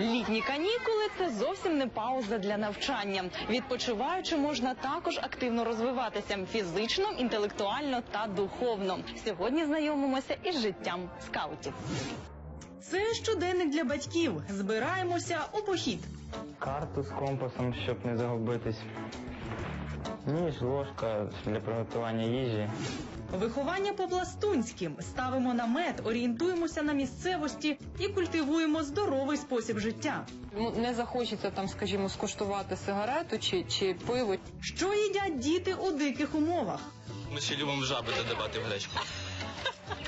Літні канікули це зовсім не пауза для навчання. Відпочиваючи, можна також активно розвиватися фізично, інтелектуально та духовно. Сьогодні знайомимося із життям скаутів. Це щоденник для батьків. Збираємося у похід. Карту з компасом, щоб не загубитись. Ніж, ложка для приготування їжі. Виховання по-пластунськи. Ставимо намет, орієнтуємося на місцевості і культивуємо здоровий спосіб життя. Йому не захочеться там, скажімо, скуштувати сигарету чи, чи пиво. Що їдять діти у диких умовах? Ми ще любимо жаби додавати в гречку.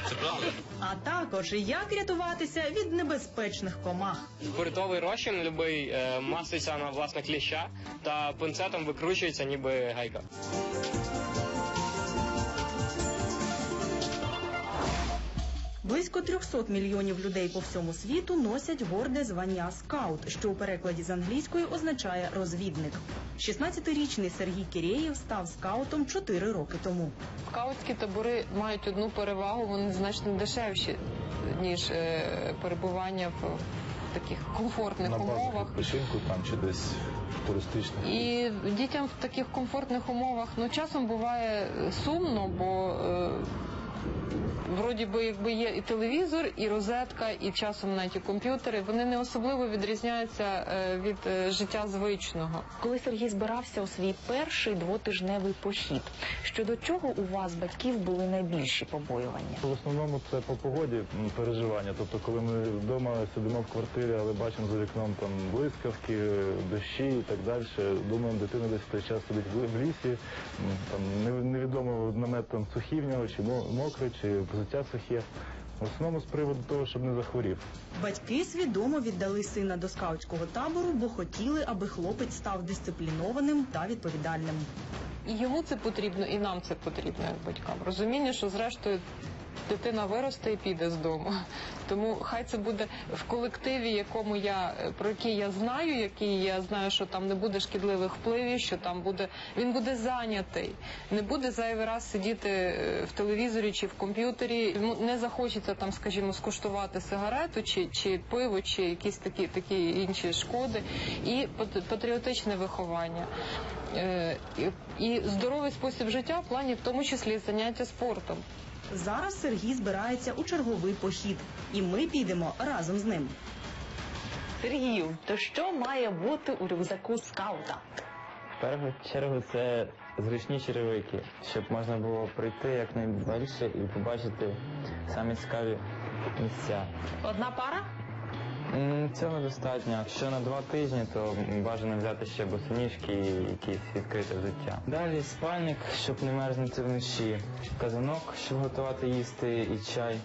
Це правда? А також як рятуватися від небезпечних комах. Спиртовий розчин любий е, маситься на власне кліща та пинцетом викручується ніби гайка. Близько 300 мільйонів людей по всьому світу носять горде звання скаут, що у перекладі з англійської означає розвідник. 16-річний Сергій Кірєєв став скаутом 4 роки тому. Скаутські табори мають одну перевагу, вони значно дешевші, ніж е, перебування в, в таких комфортних на умовах. відпочинку там чи десь туристичних. І дітям в таких комфортних умовах ну часом буває сумно, бо е, вроді би якби є і телевізор, і розетка, і часом навіть і комп'ютери. Вони не особливо відрізняються е, від е, життя звичного. Коли Сергій збирався у свій перший двотижневий похід, щодо чого у вас батьків були найбільші побоювання? В основному це по погоді переживання. Тобто, коли ми вдома сидимо в квартирі, але бачимо за вікном там блискавки, дощі і так далі. Думаємо, дитина десь в той час сидить в лісі. Там невідомо намет там сухий в нього, чи мо- мокрий, чи взуття сухе. В основному з приводу того, щоб не захворів. Батьки свідомо віддали сина до скаутського табору, бо хотіли, аби хлопець став дисциплінованим та відповідальним. І йому це потрібно, і нам це потрібно як батькам. Розуміння, що зрештою дитина виросте і піде з дому. Тому хай це буде в колективі, якому я про який я знаю, який я знаю, що там не буде шкідливих впливів, що там буде він буде зайнятий, не буде зайвий раз сидіти е, в телевізорі чи в комп'ютері. Йому не захочеться там, скажімо, скуштувати сигарету чи, чи пиво, чи якісь такі такі інші шкоди, і патріотичне виховання. Е, і, і здоровий спосіб життя в плані, в тому числі заняття спортом. Зараз Сергій збирається у черговий похід, і ми підемо разом з ним. Сергію, то що має бути у рюкзаку скаута? В першу чергу це зручні черевики, щоб можна було прийти якнайдальше і побачити самі цікаві місця. Одна пара? Цього достатньо. Якщо на два тижні, то бажано взяти ще босоніжки і якісь відкрите взуття. Далі спальник, щоб не мерзнути вночі. Казанок, щоб готувати їсти і чай.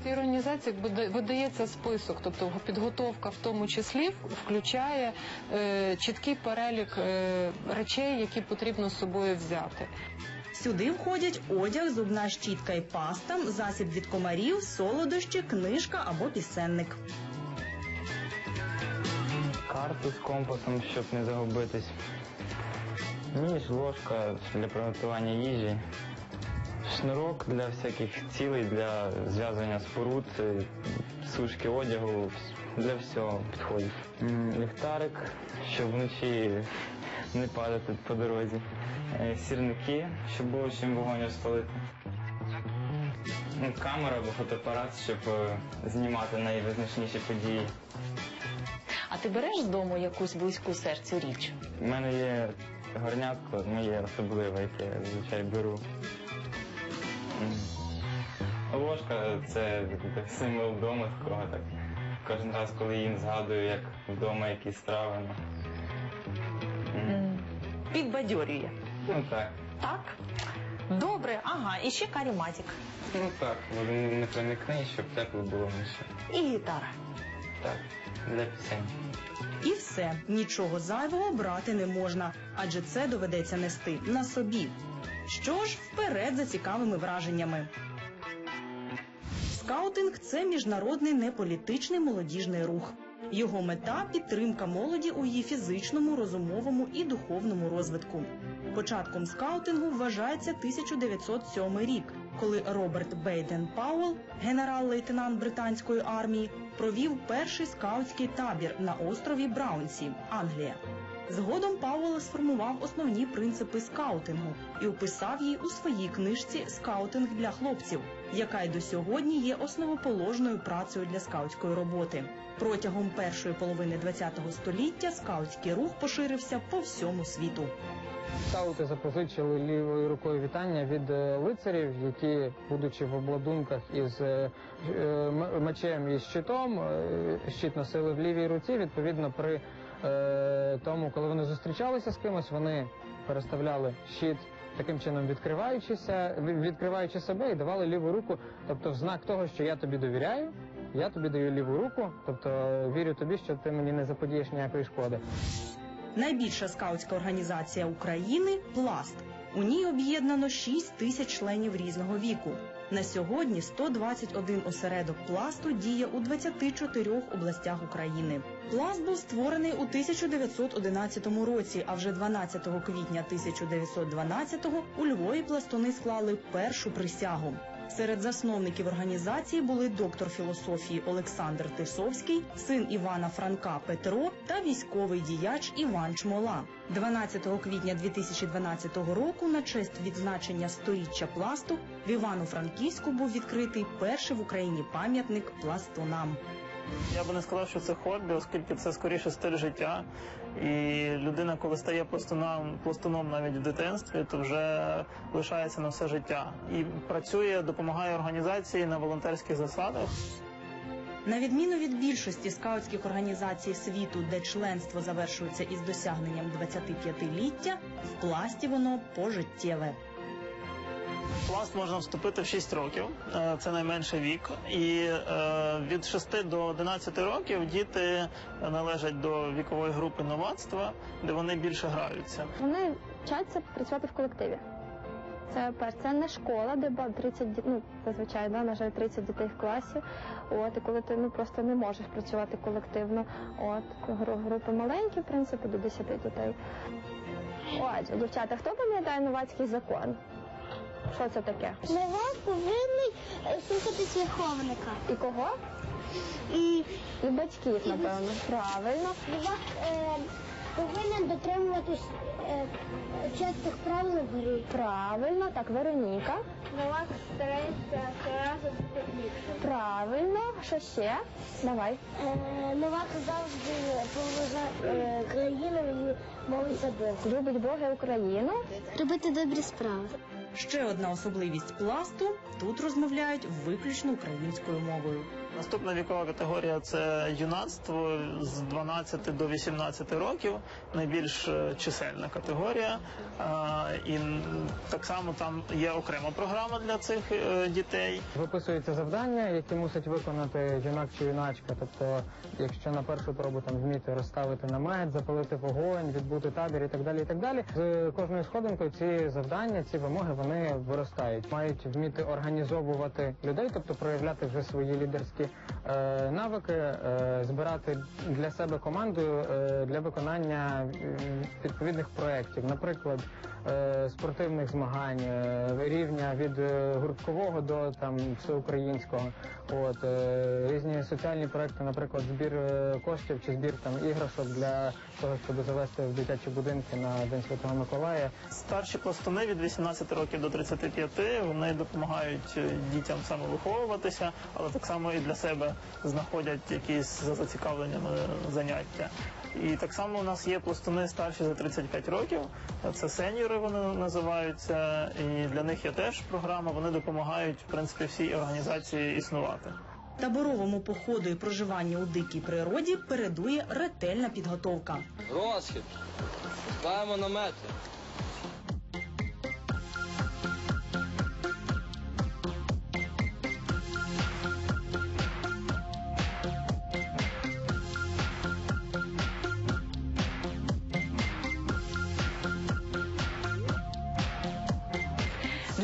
В цій організації буде- видається список, тобто підготовка в тому числі включає е, чіткий перелік е, речей, які потрібно з собою взяти. Сюди входять одяг, зубна щітка і паста, засіб від комарів, солодощі, книжка або пісенник. Карту з компасом, щоб не загубитись. Ніж, ложка для приготування їжі. Шнурок для всяких цілей, для зв'язування споруд, е, сушки одягу, для всього підходить. Ліхтарик, щоб вночі не падати по дорозі. Е, Сірники, щоб було чим вогонь розпалити. Ну, Камера або фотоапарат, щоб е, знімати найвизначніші події. Ти береш з дому якусь близьку серцю річ? У мене є горнятко, моє особливе, яке я зазвичай беру. Ложка це символ вдома такого. Так. Кожен раз, коли їм згадую, як вдома якісь страви. ну. М. Підбадьорює. Ну так. Так? Добре, ага, і ще каріматік. Ну так, воно не проникне, щоб тепло було вночі. І гітара. Так, пісень. І все, нічого зайвого брати не можна, адже це доведеться нести на собі. Що ж, вперед за цікавими враженнями. Скаутинг це міжнародний неполітичний молодіжний рух. Його мета підтримка молоді у її фізичному, розумовому і духовному розвитку. Початком скаутингу вважається 1907 рік, коли Роберт Бейден Пауэлл, генерал-лейтенант британської армії, провів перший скаутський табір на острові Браунсі, Англія. Згодом Пауэлл сформував основні принципи скаутингу і описав її у своїй книжці Скаутинг для хлопців, яка й до сьогодні є основоположною працею для скаутської роботи. Протягом першої половини ХХ століття скаутський рух поширився по всьому світу. Скаути запозичили лівою рукою вітання від е, лицарів, які, будучи в обладунках із е, е, мечем і щитом, щит носили в лівій руці. Відповідно, при тому, коли вони зустрічалися з кимось, вони переставляли щит. Таким чином відкриваючися, відкриваючи себе і давали ліву руку, тобто в знак того, що я тобі довіряю, я тобі даю ліву руку, тобто вірю тобі, що ти мені не заподієш ніякої шкоди. Найбільша скаутська організація України Пласт. У ній об'єднано 6 тисяч членів різного віку. На сьогодні 121 осередок пласту діє у 24 областях України. Пласт був створений у 1911 році, а вже 12 квітня 1912-го у Львові пластуни склали першу присягу. Серед засновників організації були доктор філософії Олександр Тисовський, син Івана Франка Петро та військовий діяч Іван Чмола. 12 квітня 2012 року на честь відзначення сторіччя пласту в Івано-Франківську був відкритий перший в Україні пам'ятник пластунам. Я би не сказав, що це хобі, оскільки це скоріше стиль життя. І людина, коли стає пластуном, пластуном навіть в дитинстві, то вже лишається на все життя. І працює, допомагає організації на волонтерських засадах. На відміну від більшості скаутських організацій світу, де членство завершується із досягненням 25-ліття, в пласті воно пожиттєве. Пласт можна вступити в 6 років, е, це найменший вік. І е, від 6 до 11 років діти належать до вікової групи новацтва, де вони більше граються. Вони вчаться працювати в колективі. Це перше, це не школа, де ба- 30, ді- ну, зазвичай, да, на жаль, 30 дітей в класі. От, і коли ти ну, просто не можеш працювати колективно. От, гру- групи маленькі, в принципі, до 10 дітей. Отже, дівчата, хто пам'ятає новацький закон? Що це таке? Левак повинен е, слухатись виховника. І кого? І І батьків, напевно. Правильно. левак е, повинен дотримуватись е, частих правил в грі. Правильно, так, Вероніка. Левак старається разом ліпше. Правильно, що ще? Давай. Е, Левак завжди поважає е, країну і молиться Богу. Любить Бога і Україну. Робити добрі справи. Ще одна особливість пласту тут розмовляють виключно українською мовою. Наступна вікова категорія це юнацтво з 12 до 18 років, найбільш е, чисельна категорія. І так само там є окрема програма для цих е, дітей. Виписуються завдання, які мусить виконати юнак чи юначка. Тобто, якщо на першу пробу там вміти розставити намет, запалити вогонь, відбути табір і так далі. І так далі. З кожною сходинкою ці завдання, ці вимоги вони виростають. Мають вміти організовувати людей, тобто проявляти вже свої лідерські е, навики, е, збирати для себе команду е, для виконання відповідних проєктів, наприклад. Е, Спортивних змагань е, рівня від е, гурткового до там всеукраїнського, от різні соціальні проекти, наприклад, збір коштів чи збір там іграшок для того, щоб завести в дитячі будинки на День Святого Миколая. Старші пластуни від 18 років до 35, вони допомагають дітям самовиховуватися, але так само і для себе знаходять якісь за зацікавленнями заняття. І так само у нас є пластуни старші за 35 років. Це сеньори вони називаються. І для них є теж програма. Вони допомагають в принципі всій організації існувати. Таборовому походу і проживанню у дикій природі передує ретельна підготовка. Розхід. Ставимо намети.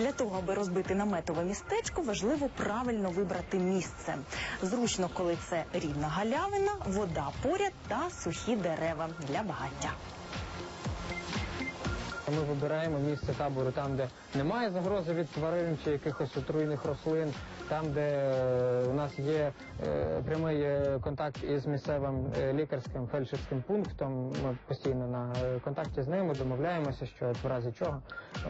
Для того, аби розбити наметове містечко, важливо правильно вибрати місце. Зручно, коли це рівна галявина, вода поряд та сухі дерева для багаття. Ми вибираємо місце табору там, де немає загрози від тварин чи якихось отруйних рослин, там, де е, у нас є е, прямий е, контакт із місцевим лікарським фельдшерським пунктом. Ми постійно на контакті з ними домовляємося, що в разі чого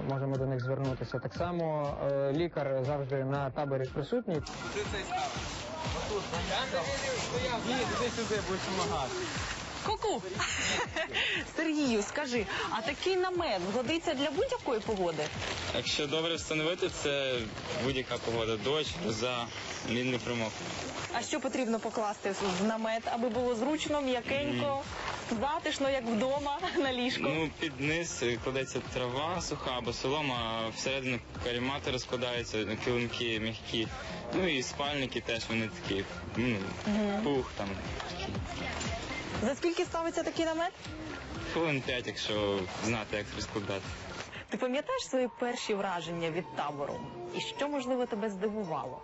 можемо до них звернутися. Так само лікар завжди на таборі присутній. Ку-ку! Сергію, скажи, а такий намет згодиться для будь-якої погоди? Якщо добре встановити, це будь-яка погода, дощ, гроза, він не промок. А що потрібно покласти в намет, аби було зручно, м'якенько, затишно, як вдома на ліжку? Ну, під низ кладеться трава суха або солома, а всередину карімати розкладаються, килимки м'які. Ну і спальники теж вони такі, ну, пух там. За скільки ставиться такий намет? Хвилин п'ять, якщо знати, як розкладати. Ти пам'ятаєш свої перші враження від табору? І що можливо тебе здивувало?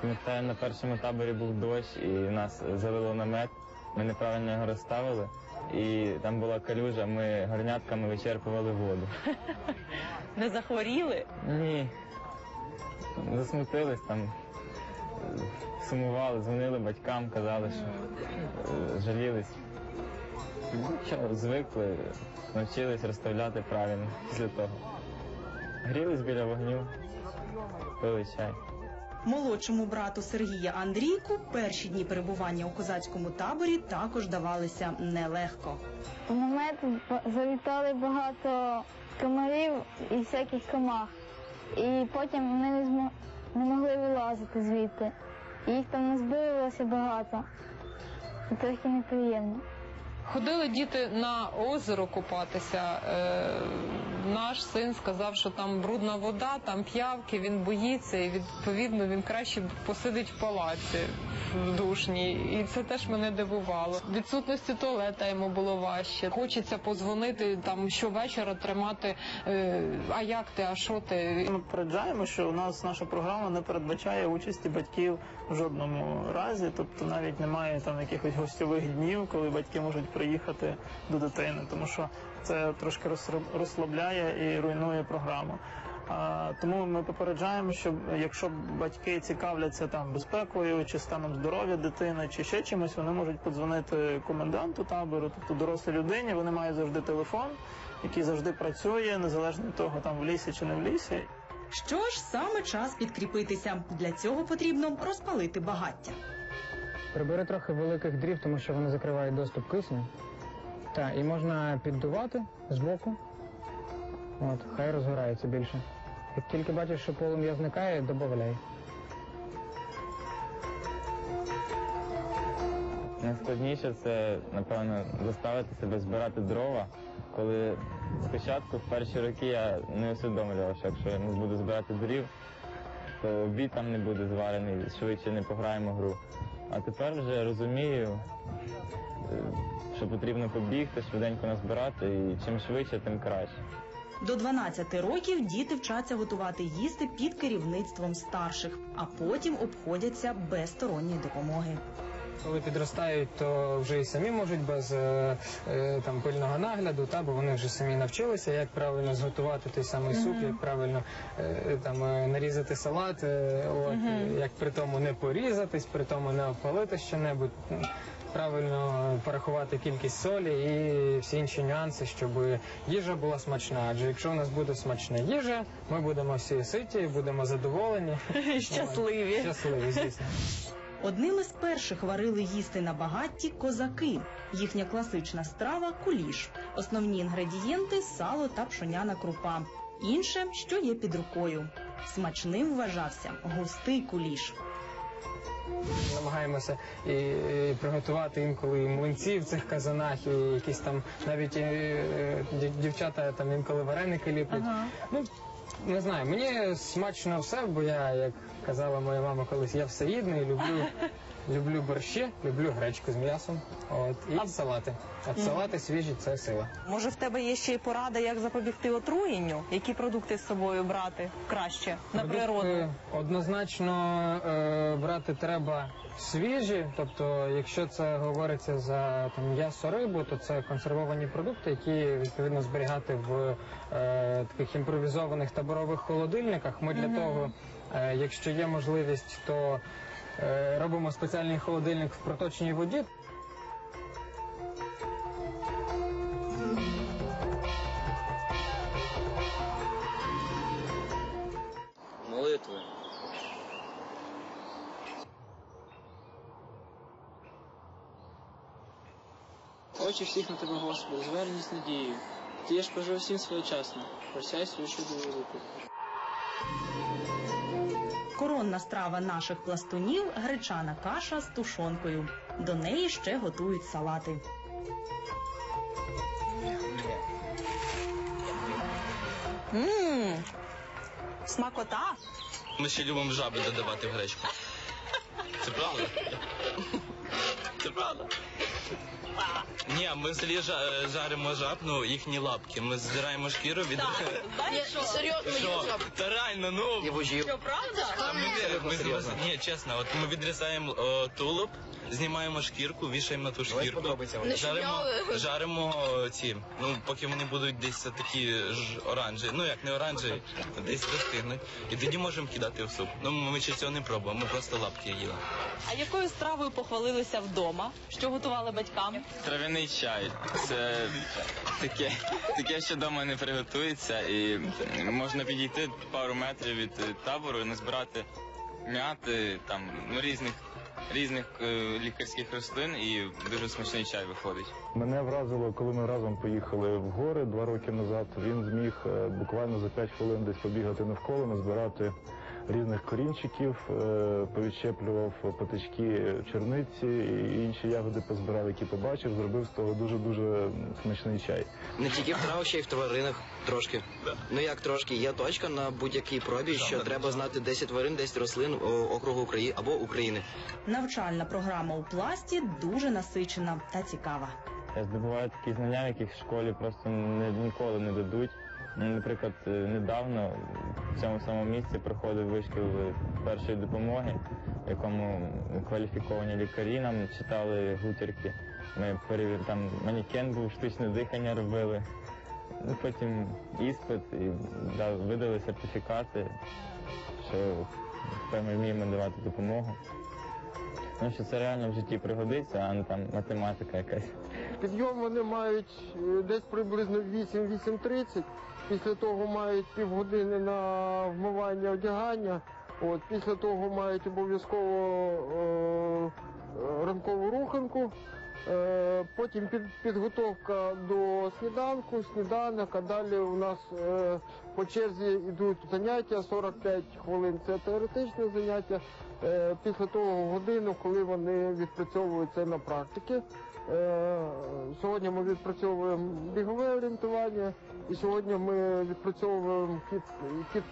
Пам'ятаю, на першому таборі був дощ, і нас залило намет. Ми неправильно його розставили, і там була калюжа, ми горнятками вичерпували воду. Не захворіли? Ні. Засмутились там, сумували, дзвонили батькам, казали, що е, жалілись. Ну, Що, звикли, навчились розставляти правильно після того. Грілись біля вогню, пили чай. Молодшому брату Сергія Андрійку перші дні перебування у козацькому таборі також давалися нелегко. В намет б- залітали багато комарів і всяких комах. І потім вони не, змо... не могли вилазити звідти. Їх там назбиралося багато. І трохи неприємно. Ходили діти на озеро купатися. Е, наш син сказав, що там брудна вода, там п'явки, він боїться, і відповідно він краще посидить в палаці в душній. І це теж мене дивувало. Відсутності туалета йому було важче. Хочеться позвонити там щовечора тримати. Е, а як ти, а що ти? Ми попереджаємо, що у нас наша програма не передбачає участі батьків в жодному разі, тобто навіть немає там якихось гостьових днів, коли батьки можуть приїхати до дитини, тому що це трошки розслабляє і руйнує програму. Тому ми попереджаємо, що якщо батьки цікавляться там безпекою чи станом здоров'я дитини, чи ще чимось, вони можуть подзвонити коменданту табору, тобто дорослій людині. Вони мають завжди телефон, який завжди працює, незалежно від того, там в лісі чи не в лісі. Що ж, саме час підкріпитися. Для цього потрібно розпалити багаття. Прибери трохи великих дрів, тому що вони закривають доступ кисню. Так, і можна піддувати збоку. От, хай розгорається більше. Як тільки бачиш, що полум'я зникає, додай. Найскладніше це, напевно, заставити себе збирати дрова. Коли спочатку, в перші роки, я не усвідомлював, що якщо я не буду збирати дрів, то обід там не буде зварений, швидше не пограємо гру. А тепер вже розумію, е, що потрібно побігти, швиденько назбирати, і чим швидше, тим краще. До 12 років діти вчаться готувати їсти під керівництвом старших, а потім обходяться без сторонньої допомоги. Коли підростають, то вже і самі можуть без е, е, там пильного нагляду, та бо вони вже самі навчилися, як правильно зготувати той самий суп, як правильно е, там е, нарізати салат, е, от е, як при тому не порізатись, при тому не обпалити що-небудь. Правильно порахувати кількість солі і всі інші нюанси, щоб їжа була смачна. Адже якщо у нас буде смачна їжа, ми будемо всі ситі, будемо задоволені. Щасливі. Щасливі, звісно. Одним із перших варили їсти на багатті козаки. Їхня класична страва куліш. Основні інгредієнти сало та пшоняна крупа. Інше, що є під рукою. Смачним вважався густий куліш. Намагаємося і, і приготувати інколи і млинці в цих казанах, і якісь там навіть е, дів- дівчата там інколи вареники ліплять. Ну, Не знаю, мені смачно все, бо я, як казала моя мама колись, я всеїдний, люблю, люблю борщі, люблю гречку з м'ясом. От, і салати. От салати свіжі це сила. Може, в тебе є ще й порада, як запобігти отруєнню? Які продукти з собою брати краще на Продукти природу? Однозначно е, брати треба свіжі, тобто, якщо це говориться за там м'ясо рибу, то це консервовані продукти, які відповідно зберігати в е, таких імпровізованих таборових холодильниках. Ми для Мгм. того, е, якщо є можливість, то робимо спеціальний холодильник в проточній воді. Молитви. Очі всіх на тебе, Господи, звернись надією. Ти ж прожив всім своєчасно. Просяй свою чудову руку. Коронна страва наших пластунів гречана каша з тушонкою. До неї ще готують салати. Мм, смакота. Ми ще любимо жаби додавати в гречку. Це правда? Це правда. Ні, ми в селі жа- жаримо жаб, ну їхні лапки. Ми здираємо шкіру від. Серйозно, Що? Та реально, ну. Що, правда? Ми, ми, ми, ні, чесно, от ми відрізаємо о, тулуб, знімаємо шкірку, вішаємо на ту шкірку. Не Жаримо, жаримо ці, ну поки вони будуть десь такі ж оранжеві, ну як не оранжеві, десь достигнуть. І тоді можемо кидати в суп. Ну ми ще цього не пробуємо, ми просто лапки їли. А якою стравою похвалилися вдома? Що готували батькам? Трав'яний чай. Це таке, таке, що вдома не приготується, і можна підійти пару метрів від е, табору і назбирати м'яти, там ну, різних різних е, лікарських рослин, і дуже смачний чай виходить. Мене вразило, коли ми разом поїхали в гори два роки назад. Він зміг е, буквально за 5 хвилин десь побігати навколо, назбирати різних корінчиків, е, повідщеплював патички черниці і інші ягоди позбирав, які побачив, зробив з того дуже дуже смачний чай. Не тільки в травах, ще й в тваринах трошки. Ну як трошки, є точка на будь-якій пробі, що треба знати 10 тварин, 10 рослин округу України або України. Навчальна програма у пласті дуже насичена та цікава. Я здобуваю такі знання, яких в школі просто не, ніколи не дадуть. Ну, Наприклад, е, недавно в цьому самому місці проходив вишкіл першої допомоги, якому кваліфіковані лікарі нам читали гутірки. Ми перевір... там манікен був, штучне дихання робили. Ну, потім іспит і да, видали сертифікати, що ми вміємо давати допомогу. Ну, що це реально в житті пригодиться, а не там математика якась. Підйом вони мають е, десь приблизно 8-8.30. Після того мають півгодини на вмивання одягання. От, після того мають обов'язково е, е, ранкову руханку. Е, потім під, підготовка до сніданку, сніданок, а далі у нас е, по черзі йдуть заняття, 45 хвилин це теоретичне заняття. Е, після того годину, коли вони відпрацьовують це на практики. Е, Сьогодні ми відпрацьовуємо бігове орієнтування і сьогодні ми відпрацьовуємо хід,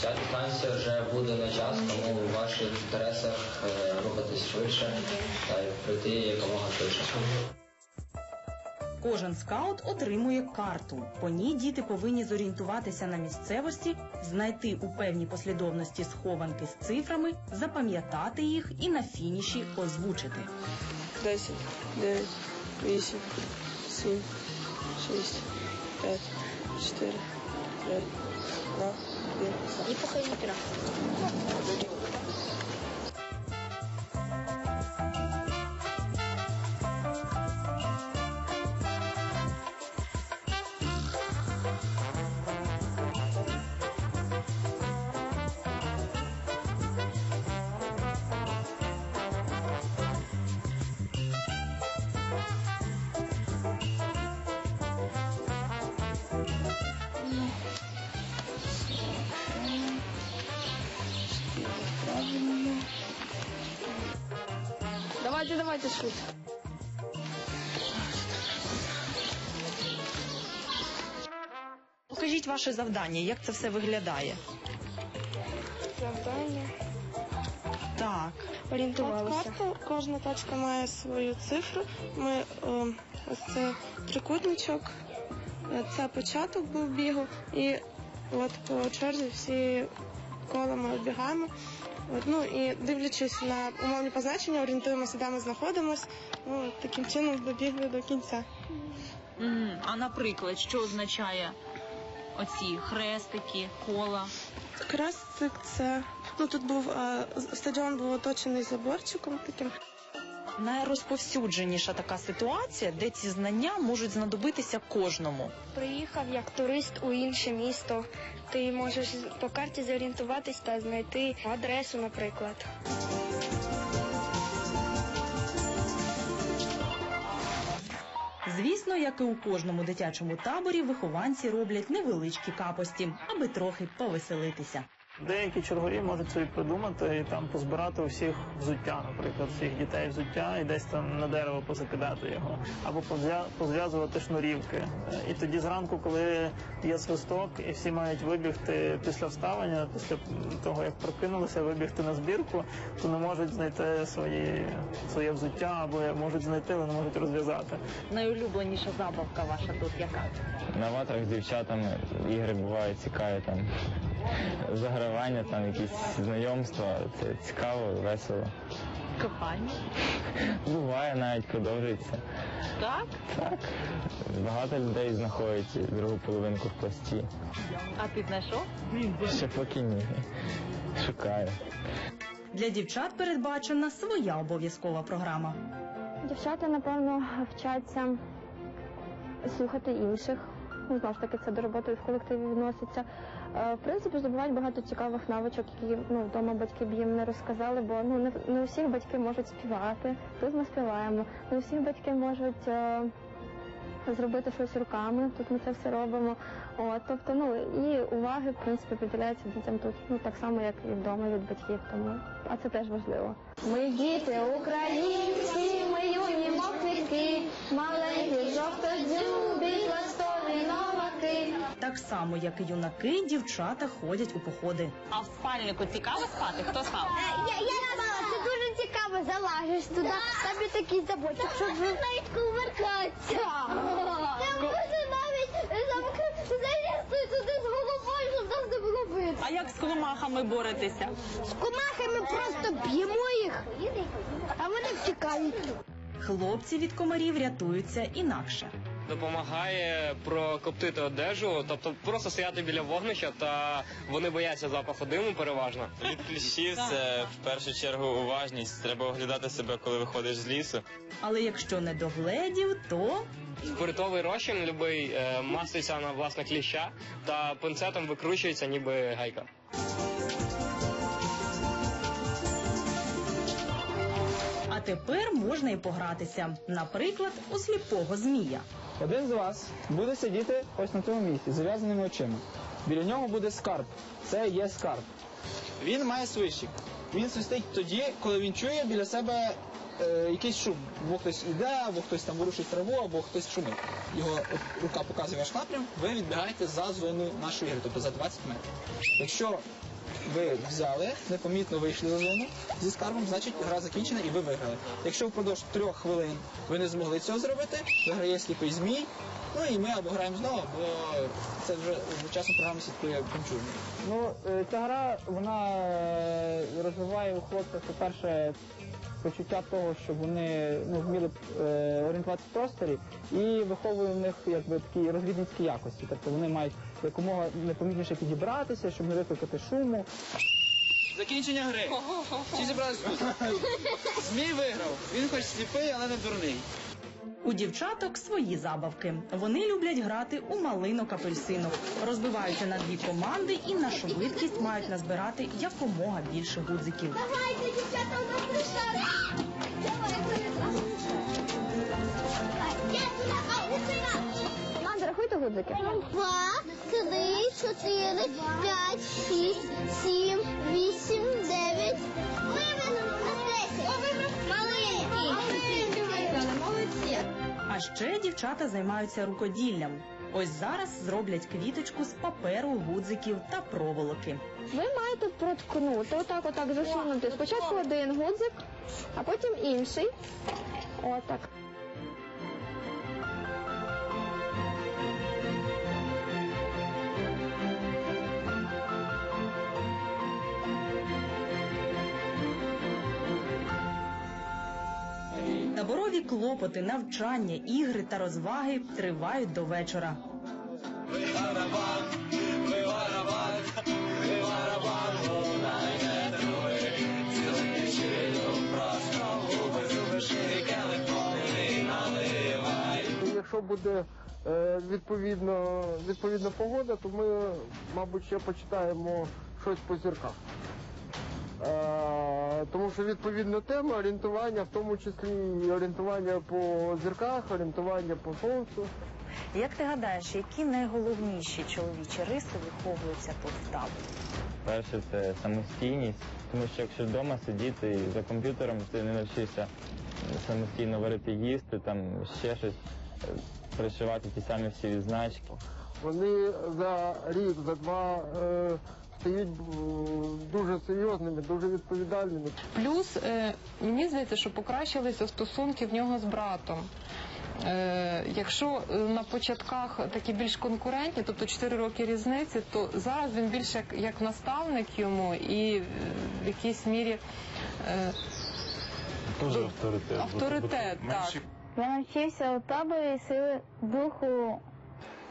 Ця дистанція вже буде на час, тому в ваших інтересах е, рухатись швидше та пройти якомога швидше. Кожен скаут отримує карту. По ній діти повинні зорієнтуватися на місцевості, знайти у певній послідовності схованки з цифрами, запам'ятати їх і на фініші озвучити. 10, 9, 8, 7, 6, 5, 4, 3, 2, 1. І поки не піра. Ваше завдання, як це все виглядає. Завдання. Так. Орієнтувалися. Карта, кожна тачка має свою цифру. Ми е, ось це трикутничок, е, це початок був бігу, і от по черзі всі кола ми обігаємо. От, ну і дивлячись на умовні позначення, орієнтуємося, де ми знаходимося. Ну, таким чином добігли до кінця. Мгм. А наприклад, що означає оці хрестики, кола? Крестик це ну тут був е, стадіон був оточений заборчиком таким. Найрозповсюдженіша така ситуація, де ці знання можуть знадобитися кожному. Приїхав як турист у інше місто. Ти можеш по карті зорієнтуватись та знайти адресу, наприклад. Звісно, як і у кожному дитячому таборі, вихованці роблять невеличкі капості, аби трохи повеселитися. Деякі чергові можуть собі придумати і там позбирати у всіх взуття, наприклад, всіх дітей взуття і десь там на дерево позакидати його, або позв'язувати шнурівки. І тоді зранку, коли є свисток, і всі мають вибігти після вставання, після того як прокинулися, вибігти на збірку, то не можуть знайти свої своє взуття, або можуть знайти, але не можуть розв'язати. Найулюбленіша забавка ваша тут яка? На ватрах з дівчатами ігри бувають цікаві там. Загравання, там якісь знайомства. Це цікаво, весело. Кохання. Буває навіть продовжується. Так? Так. Багато людей знаходять другу половинку в пласті. А ти знайшов? Ще поки ні. Шукаю. Для дівчат передбачена своя обов'язкова програма. Дівчата, напевно, вчаться слухати інших. Знову ж таки, це до роботи в колективі відноситься. Е, В принципі, здобувають багато цікавих навичок, які ну, вдома батьки б їм не розказали, бо ну, не, не усі батьки можуть співати. Тут ми співаємо. Не усі батьки можуть е, зробити щось руками, тут ми це все робимо. От, тобто, ну і уваги, в принципі, приділяється дітям тут, ну так само, як і вдома від батьків. Тому а це теж важливо. Ми діти українці, ми юні мокрики, маленькі жовто-дзюбі, пластові новаки. Так само, як і юнаки, дівчата ходять у походи. А в спальнику цікаво спати? Хто спав? Я, я знала, це дуже цікаво, залажиш туди, там є такий забочок, щоб ви навіть кувыркатися. Там можна навіть залізти туди з головою, щоб нас не було видно. А як з комахами боретеся? З комахами просто б'ємо їх, а вони втікають. Хлопці від комарів рятуються інакше. Допомагає прокоптити одежу, тобто просто стояти біля вогнища, та вони бояться запаху диму переважно. Від кліщів це в першу чергу уважність. Треба оглядати себе, коли виходиш з лісу. Але якщо не догледів, то Спиртовий розчин любий е, на власне кліща та пинцетом викручується, ніби гайка. А тепер можна і погратися. Наприклад, у сліпого змія. Один з вас буде сидіти ось на цьому місці, з зав'язаними очима. Біля нього буде скарб. Це є скарб. Він має свищик. Він свистить тоді, коли він чує біля себе е, якийсь шум. Або хтось іде, або хтось там ворушить траву, або хтось шумить. Його рука показує ваш напрям, ви відбігаєте за зону нашої гри, тобто за 20 метрів. Якщо ви взяли, непомітно вийшли за зону зі скарбом, значить гра закінчена і ви виграли. Якщо впродовж трьох хвилин ви не змогли цього зробити, виграє сліпий змій. Ну і ми або граємо знову, бо це вже часом програма слідкує кончурно. Ну, ця гра вона е, розвиває у хлопцях, по-перше, почуття того, щоб вони ну, вміли е, орієнтуватися в просторі і виховує в них якби такі розвідницькі якості. Тобто вони мають якомога непомітніше підібратися, щоб не викликати шуму. Закінчення гри. Всі зібрались тут. Змій виграв. Він хоч сліпий, але не дурний. У дівчаток свої забавки. Вони люблять грати у малинок апельсинок, розбиваються на дві команди і на швидкість мають назбирати якомога більше гудзиків. Давайте, дівчата, у нас прийшли. Команда, рахуйте гудзики. Два, три, чотири, п'ять, шість, сім, вісім, дев'ять. Молодці. А ще дівчата займаються рукоділлям. Ось зараз зроблять квіточку з паперу, гудзиків та проволоки. Ви маєте проткнути, отак, отак засунути. Спочатку один гудзик, а потім інший. Отак. Таборові клопоти, навчання, ігри та розваги тривають до вечора. Якщо буде е, відповідно, відповідна погода, то ми, мабуть, ще почитаємо щось по зірках. Тому що відповідна тема орієнтування, в тому числі і орієнтування по зірках, орієнтування по сонцю. Як ти гадаєш, які найголовніші чоловічі риси виховуються тут в таборі? Перше це самостійність, тому що якщо вдома сидіти і за комп'ютером, ти не навчишся самостійно варити їсти, там ще щось, пришивати ті самі всі відзначки. Вони за рік, за два е, стають дуже серйозними, дуже відповідальними. Плюс е, мені здається, що покращилися стосунки в нього з братом. Е, якщо е, на початках такі більш конкурентні, тобто 4 роки різниці, то зараз він більше як, як наставник йому і е, в якійсь мірі е, Дуже авторитет. авторитет. Так. Я навчився у таборі сили духу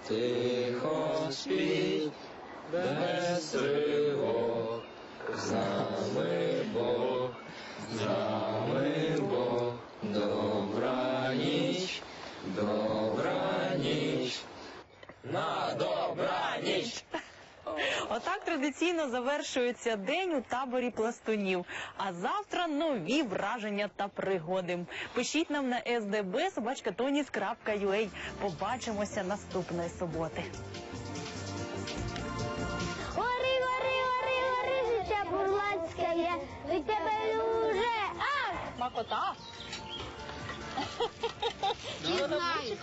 Тихо спіть, без тривог, з нами Бог, з нами Бог, добра ніч, добра ніч, на добра ніч. Отак традиційно завершується день у таборі пластунів. А завтра нові враження та пригоди. Пишіть нам на sdb собачкатоніс.ua. Побачимося наступної суботи. Є, від тебе дуже, А! Макота. Не знаю.